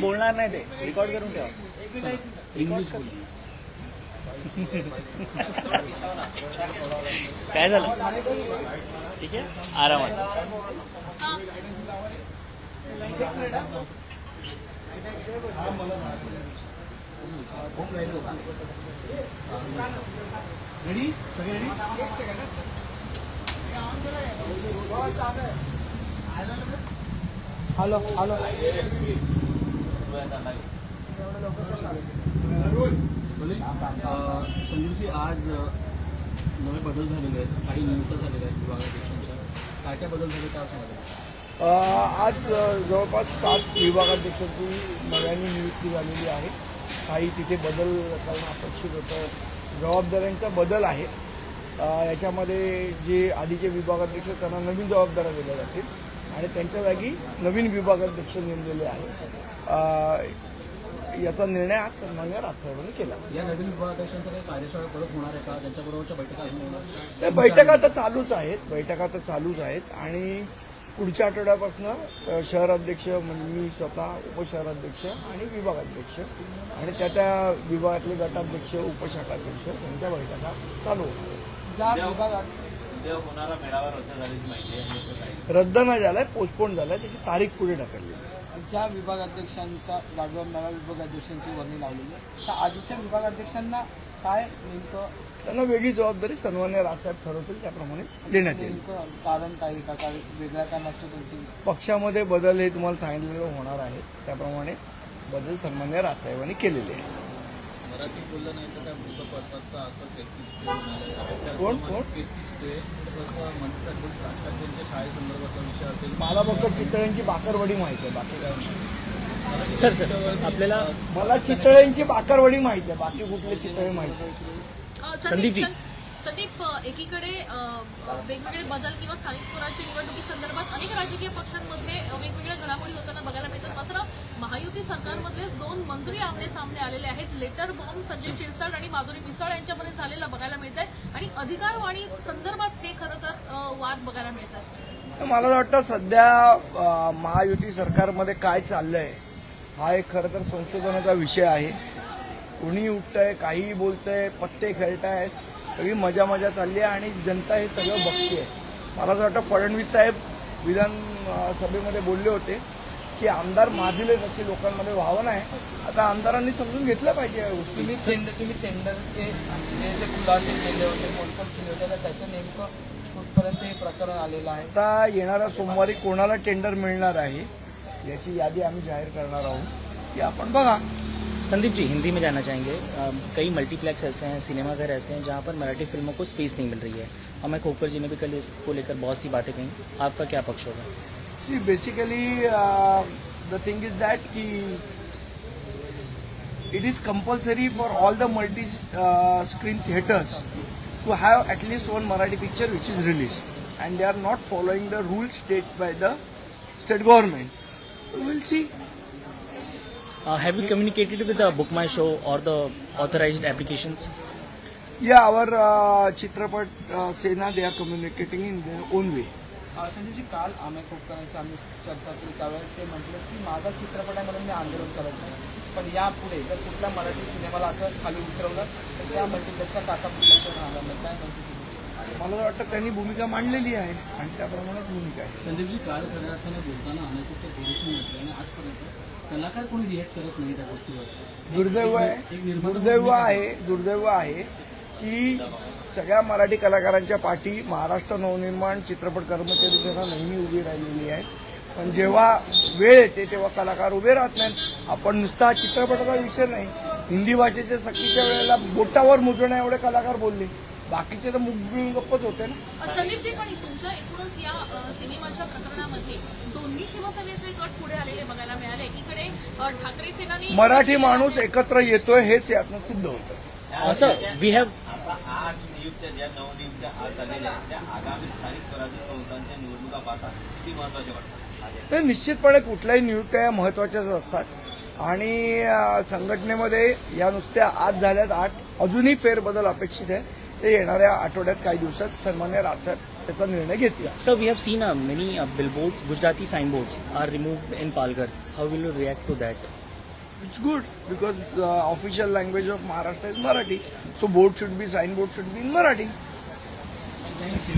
बोलणार नाही ते रेकॉर्ड करून ठेवा इंग्लिश काय झालं ठीक आहे आरामात रेडी सगळे रेडी हॅलो हॅलो संजीवजी आज नवे बदल झालेले आहेत काही नियुक्त झालेले आहेत विभागाध्यक्षांच्या काय काय बदल झाले काय सांगा आज जवळपास सात विभागाध्यक्षांची नव्याने नियुक्ती झालेली आहे काही तिथे बदल करणं अपेक्षित होतं जबाबदाऱ्यांचा बदल आहे याच्यामध्ये जे आधीचे विभागाध्यक्ष त्यांना नवीन जबाबदाऱ्या दिल्या जातील आणि त्यांच्या जागी नवीन विभागाध्यक्ष नेमलेले आहे याचा निर्णय आज सन्मान्य राजसाहेबांनी केला या नवीन कार्यशाळा होणार आहे का बैठका बैठका तर चालूच आहेत बैठका तर चालूच आहेत आणि पुढच्या आठवड्यापासून शहराध्यक्ष म्हणजे मी स्वतः उपशहराध्यक्ष आणि विभागाध्यक्ष आणि त्या त्या विभागातले गटाध्यक्ष उपशाखाध्यक्ष यांच्या बैठका चालू होतात ज्या होणारा रद्द रद्द नाही झालाय पोस्टपोन झालाय त्याची तारीख पुढे ढकलली ज्या विभागाध्यक्षांचा जागेवर नव्या विभागाध्यक्षांची वर्णी लावलेली आहे त्या आधीच्या विभागाध्यक्षांना काय नेमकं त्यांना वेगळी जबाबदारी सन्मान्य राजसाहेब ठरवतील त्याप्रमाणे देण्यात येईल कारण काय का काय असतो त्यांची पक्षामध्ये बदल हे तुम्हाला सांगितलेलं होणार आहे त्याप्रमाणे बदल सन्मान्य राजसाहेबांनी केलेले आहे मराठी बोललं नाही तर मृत मला फक्त चितळ्यांची बाकरवडी माहिती आहे बाकी काय सर सर आपल्याला मला चितळ्यांची बाकरवडी माहिती आहे बाकी कुठले चितळे माहिती आहे संदीप जी. संदीप एकीकडे वेगवेगळे बदल किंवा स्थानिक स्वराज्य निवडणुकीसंदर्भात अनेक राजकीय पक्षांमध्ये वेगवेगळ्या घडामोडी होताना बघायला मिळतात महायुती सरकारमधलेच दोन मंत्री आमने सामने आलेले आहेत लेटर बॉम्ब संजय शिरसाट आणि माधुरी मिसाळ यांच्यामध्ये झालेला बघायला मिळत आणि अधिकारवाणी संदर्भात हे खरं तर वाद बघायला मिळतात मला वाटतं सध्या महायुती सरकारमध्ये काय चाललंय हा एक खरं तर संशोधनाचा विषय आहे कोणी उठतंय काहीही बोलतंय पत्ते खेळतायत सगळी मजा मजा चालली आहे आणि जनता हे सगळं बघते मला असं वाटतं फडणवीस साहेब विधानसभेमध्ये बोलले होते की आमदार माजिले अशी लोकांमध्ये भावना आहे आता आमदारांनी समजून घेतलं पाहिजे या गोष्टी तुम्ही टेंडर तुम्ही टेंडरचे जे जे खुलासे केले होते मोडकम केले होते त्याचं नेमकं कुठपर्यंत हे प्रकरण आलेलं आहे आता येणाऱ्या सोमवारी कोणाला टेंडर मिळणार आहे याची यादी आम्ही जाहीर करणार आहोत की आपण बघा संदीप जी हिंदी में जाना चाहेंगे आ, कई मल्टीप्लेक्स ऐसे हैं सिनेमाघर ऐसे हैं जहाँ पर मराठी फिल्मों को स्पेस नहीं मिल रही है और मैं खोकर जी ने भी कल इसको लेकर बहुत सी बातें कहीं आपका क्या पक्ष होगा see basically the thing is that की it is compulsory for all the multi screen theatres to have at least one Marathi picture which is release and they are not following the rule state by the state government will see have you communicated with the BookMyShow or the authorized applications या our Chitrapat Sena they are communicating in their own way Sanjeevji काल आम्ही खोपकरांशी आम्ही चर्चा केली त्यावेळेस ते म्हटलं की माझा चित्रपट मी आंदोलन करत नाही पण यापुढे जर कुठल्या मराठी सिनेमाला असं खाली उतरवलं तर त्या मल्टिप्लेक्सचा काचा पुढच्या राहणार नाही काय त्यांचं मला वाटतं त्यांनी भूमिका मांडलेली आहे आणि त्याप्रमाणेच भूमिका आहे संदीपजी काल खऱ्या अर्थाने बोलताना अनेक म्हटलं आणि आजपर्यंत कलाकार कोणी रिएक्ट करत नाही त्या गोष्टीवर दुर्दैव आहे दुर्दैव आहे दुर्दैव आहे की सगळ्या मराठी कलाकारांच्या पाठी महाराष्ट्र नवनिर्माण चित्रपट कर्मचारी सेना नेहमी उभी राहिलेली आहे पण जेव्हा वेळ येते तेव्हा कलाकार उभे राहत नाहीत आपण नुसता चित्रपटाचा विषय नाही हिंदी भाषेच्या सक्तीच्या वेळेला बोटावर मुजण्या एवढे कलाकार बोलले बाकीचे तर मुग गप्पच होते ना संदीपजी पण तुमच्या एकूणच या सिनेमाच्या प्रकरणामध्ये दोन्ही शिवसेनेचे गट पुढे आलेले बघायला मिळाले एकीकडे ठाकरे सेनानी मराठी माणूस एकत्र येतोय हेच यातनं सिद्ध होतं असं वी हॅव आता आठ नियुक्त्या ज्या नवनियुक्त्या आज झालेल्या आहेत त्या आगामी स्थानिक स्वराज्य संस्थांच्या निवडणुका पाहतात ती महत्वाच्या वाटतात तर निश्चितपणे कुठल्याही नियुक्त्या या महत्वाच्याच असतात आणि संघटनेमध्ये या नुसत्या आज झाल्यात आठ अजूनही फेरबदल अपेक्षित आहे ते येणाऱ्या आठवड्यात काही दिवसात सन्मान्य राजसाहेब त्याचा निर्णय घेतील sir we have seen many billboard Gujarati sign boards are remove in Palghar how will you react to that It's good because the official language of Maharashtra is Marathi. So board should be, signboard should be in Marathi. Thank you.